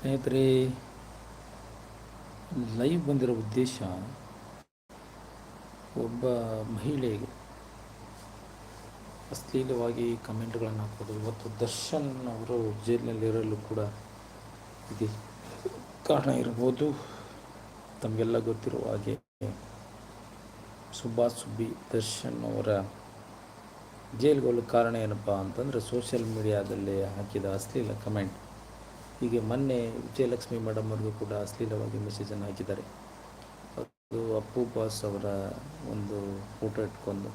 ಸ್ನೇಹಿತರೆ ಲೈವ್ ಬಂದಿರೋ ಉದ್ದೇಶ ಒಬ್ಬ ಮಹಿಳೆಗೆ ಅಶ್ಲೀಲವಾಗಿ ಕಮೆಂಟ್ಗಳನ್ನು ಹಾಕೋದು ಇವತ್ತು ದರ್ಶನ್ ಅವರು ಜೈಲಿನಲ್ಲಿರಲು ಕೂಡ ಇದೆ ಕಾರಣ ಇರ್ಬೋದು. ತಮಗೆಲ್ಲ ಗೊತ್ತಿರುವ ಹಾಗೆ ಸುಭಾಷ್ ಸುಬ್ಬಿ ದರ್ಶನ್ ಅವರ ಜೈಲುಗಳು ಕಾರಣ ಏನಪ್ಪ ಅಂತಂದರೆ ಸೋಷಿಯಲ್ ಮೀಡಿಯಾದಲ್ಲಿ ಹಾಕಿದ ಅಶ್ಲೀಲ ಕಮೆಂಟ್ ಹೀಗೆ ಮೊನ್ನೆ ವಿಜಯಲಕ್ಷ್ಮಿ ಮೇಡಮ್ ಅವ್ರಿಗೂ ಕೂಡ ಅಶ್ಲೀಲವಾಗಿ ಮೆಸೇಜನ್ನು ಹಾಕಿದ್ದಾರೆ. ಅದು ಅಪ್ಪು ಬಾಸ್ ಅವರ ಒಂದು ಫೋಟೋ ಇಟ್ಕೊಂಡು.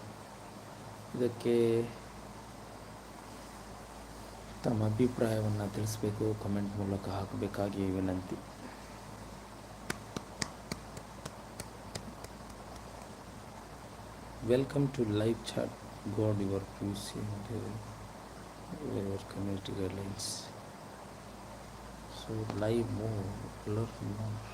ಇದಕ್ಕೆ ತಮ್ಮ ಅಭಿಪ್ರಾಯವನ್ನು ತಿಳಿಸ್ಬೇಕು ಕಮೆಂಟ್ ಮೂಲಕ ಹಾಕಬೇಕಾಗಿ ವಿನಂತಿ. Welcome to live chat god your views your community guidelines. So live more, learn more.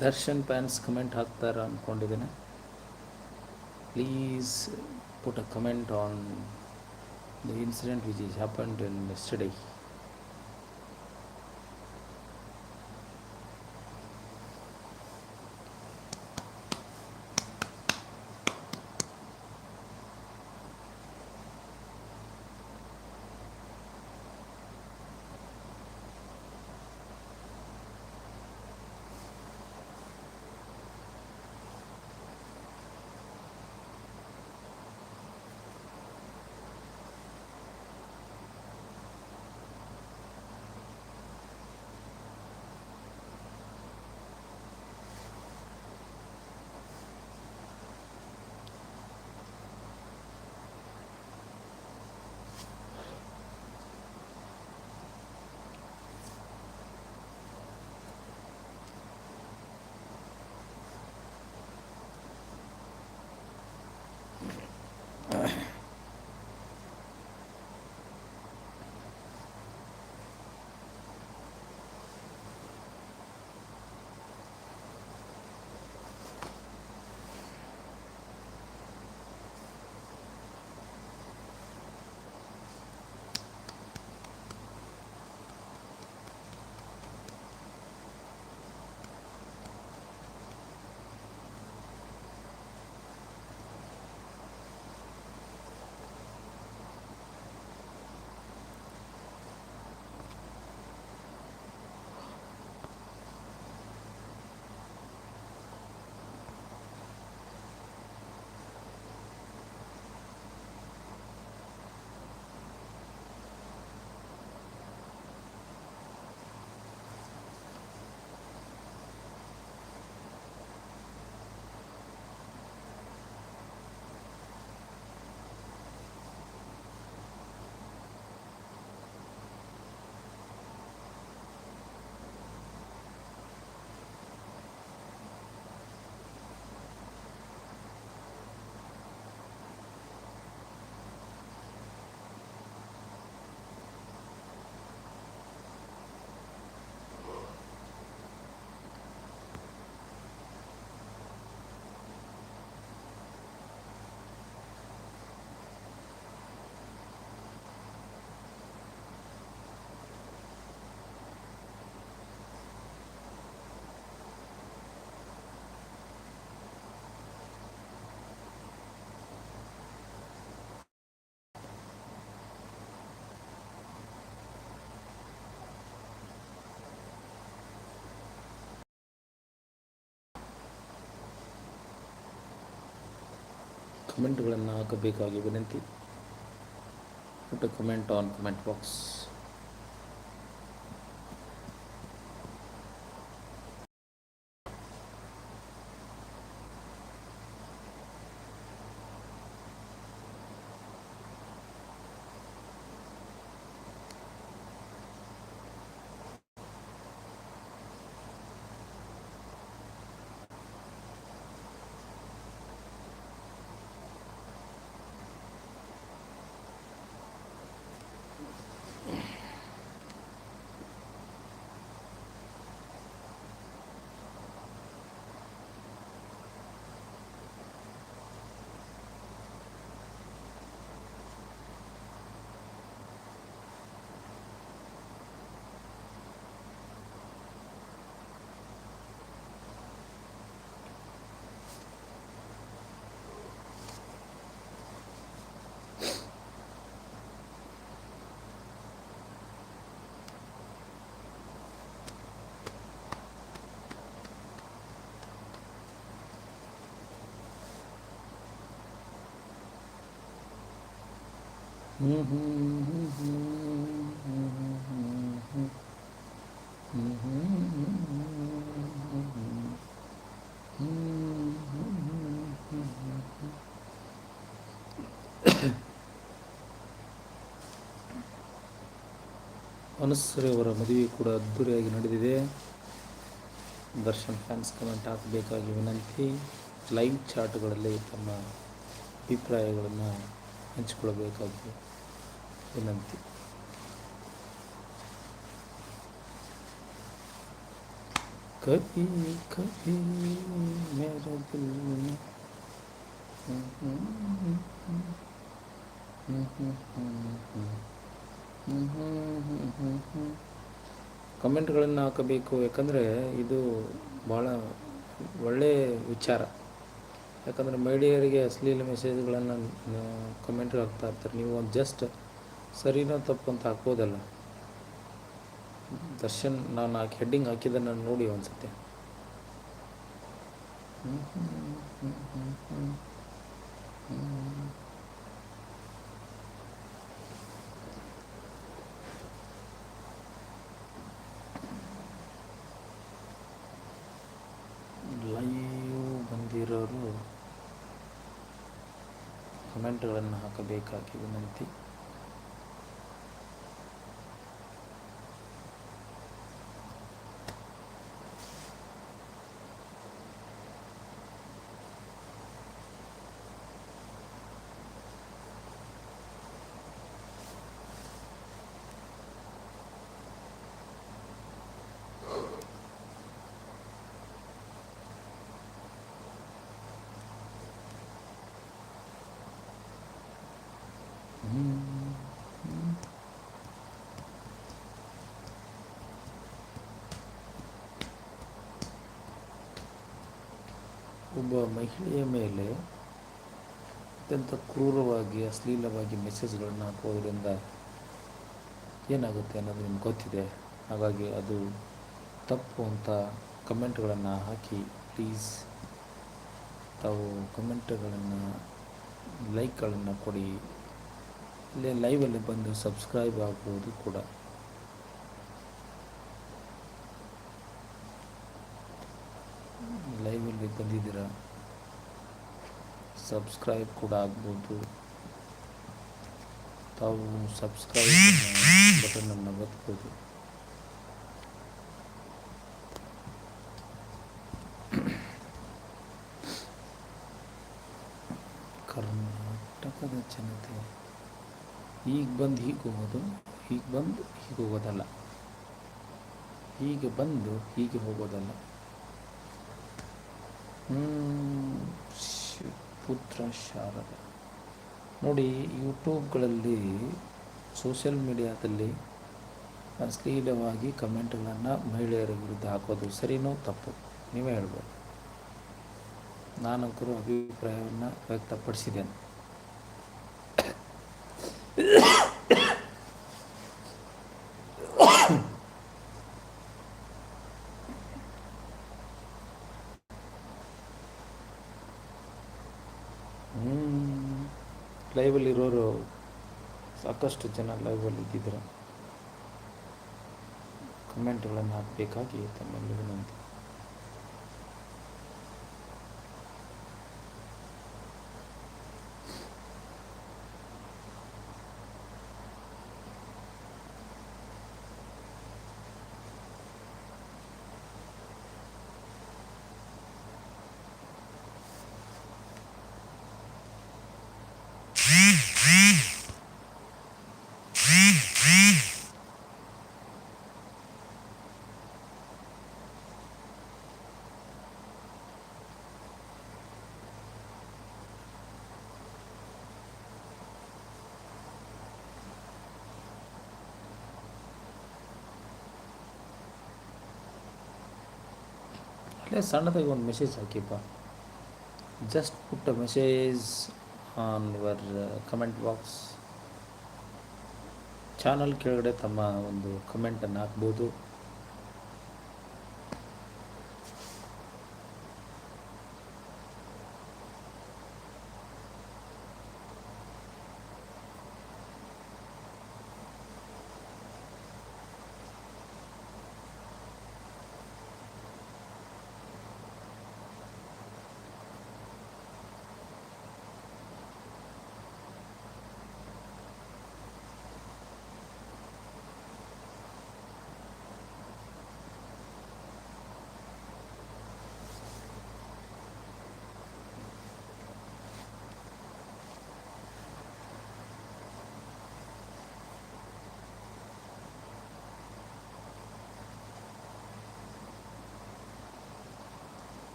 Darshan fans comment ಹಾಕ್ತಾರ ಅಂದ್ಕೊಂಡಿದ್ದೇನೆ please put a comment on the incident which has happened in yesterday. ಕಮೆಂಟ್ಗಳನ್ನು ಹಾಕಬೇಕಾಗಿ ವಿನಂತಿ. Put comment on comment box ಅನುಸರಿ ಅವರ ಮದುವೆ ಕೂಡ ಅದ್ದೂರಿಯಾಗಿ ನಡೆದಿದೆ. ದರ್ಶನ್ ಫ್ಯಾನ್ಸ್ ಕಮೆಂಟ್ ಹಾಕಬೇಕಾಗಿ ವಿನಂತಿ. ಲೈವ್ ಚಾರ್ಟ್ಗಳಲ್ಲಿ ತಮ್ಮ ಅಭಿಪ್ರಾಯಗಳನ್ನು ಹಂಚಿಕೊಳ್ಳಬೇಕಾಗಿದೆ ವಿನಂತಿ. ಕಪಿ ಕಪಿ ಮೇರ ಕಮೆಂಟ್ಗಳನ್ನು ಹಾಕಬೇಕು ಯಾಕಂದರೆ ಇದು ಭಾಳ ಒಳ್ಳೆಯ ವಿಚಾರ. ಯಾಕಂದರೆ ಮಹಿಳೆಯರಿಗೆ ಅಶ್ಲೀಲ ಮೆಸೇಜ್ಗಳನ್ನು ಕಮೆಂಟ್ಗೆ ಹಾಕ್ತಾ ಇರ್ತಾರೆ. ನೀವು ಒಂದು ಜಸ್ಟ್ ಸರಿನೋ ತಪ್ಪು ಅಂತ ಹಾಕ್ಬೋದಲ್ಲ. ದರ್ಶನ್, ನಾನು ಹಾಕಿ ಹೆಡ್ಡಿಂಗ್ ಹಾಕಿದ್ದನ್ನು ನೋಡಿ ಲೈವ್ ಕಮೆಂಟ್ಗಳನ್ನು ಹಾಕಬೇಕಾಗಿ ವಿನಂತಿ. ಒಬ್ಬ ಮಹಿಳೆಯ ಮೇಲೆ ಅತ್ಯಂತ ಕ್ರೂರವಾಗಿ, ಅಶ್ಲೀಲವಾಗಿ ಮೆಸೇಜ್ಗಳನ್ನು ಹಾಕೋದ್ರಿಂದ ಏನಾಗುತ್ತೆ ಅನ್ನೋದು ನಿಮ್ಗೆ ಗೊತ್ತಿದೆ. ಹಾಗಾಗಿ ಅದು ತಪ್ಪು ಅಂತ ಕಮೆಂಟ್ಗಳನ್ನು ಹಾಕಿ ಪ್ಲೀಸ್ ತಾವು ಕಮೆಂಟ್ಗಳನ್ನು ಲೈಕ್ಗಳನ್ನು ಕೊಡಿ. ಇಲ್ಲೇ ಲೈವಲ್ಲಿ ಬಂದು ಸಬ್ಸ್ಕ್ರೈಬ್ ಆಗ್ಬೋದು ಕೂಡ. ಲೈವಲ್ಲಿ ಬಂದಿದ್ದೀರ? ಸಬ್ಸ್ಕ್ರೈಬ್ ಕೂಡ ಆಗ್ಬೋದು. ತಾವು ಸಬ್ಸ್ಕ್ರೈಬ್ ಬಟನನ್ನು ಒತ್ಬೋದು. ಕರ್ನಾಟಕದ ಜನತೆ. ಈಗ ಬಂದು ಹೀಗೆ ಹೋಗೋದು, ಹೀಗೆ ಬಂದು ಹೀಗೆ ಹೋಗೋದಲ್ಲ. ಹೀಗೆ ಬಂದು ಹೀಗೆ ಹೋಗೋದಲ್ಲ. ಪುತ್ರ ಶಾರದ. ನೋಡಿ, ಯೂಟ್ಯೂಬ್ಗಳಲ್ಲಿ, ಸೋಷಿಯಲ್ ಮೀಡಿಯಾದಲ್ಲಿ ಅಶ್ಲೀಲವಾಗಿ ಕಮೆಂಟ್ಗಳನ್ನು ಮಹಿಳೆಯರ ವಿರುದ್ಧ ಹಾಕೋದು ಸರಿನೋ ತಪ್ಪು? ನೀವೇ ಹೇಳ್ಬೋದು. ನಾನಂಕರು ಅಭಿಪ್ರಾಯವನ್ನು ವ್ಯಕ್ತಪಡಿಸಿದ್ದೇನೆ. ಲೈವಲ್ಲಿ ಇರೋರು ಸಾಕಷ್ಟು ಜನ ಲೈವಲ್ಲಿ ಇದ್ದಿದ್ದಾರೆ ಕಮೆಂಟ್ಗಳನ್ನು ಹಾಕಬೇಕಾಗಿ ತಮ್ಮಲ್ಲಿ ವಿನಂತಿ. ಅಲ್ಲೇ ಸಣ್ಣದಾಗಿ ಒಂದು message ಹಾಕಿಪ್ಪ. Just put a message on your comment box channel ಕೆಳಗಡೆ ತಮ್ಮ ಒಂದು ಕಮೆಂಟನ್ನು ಹಾಕ್ಬೋದು.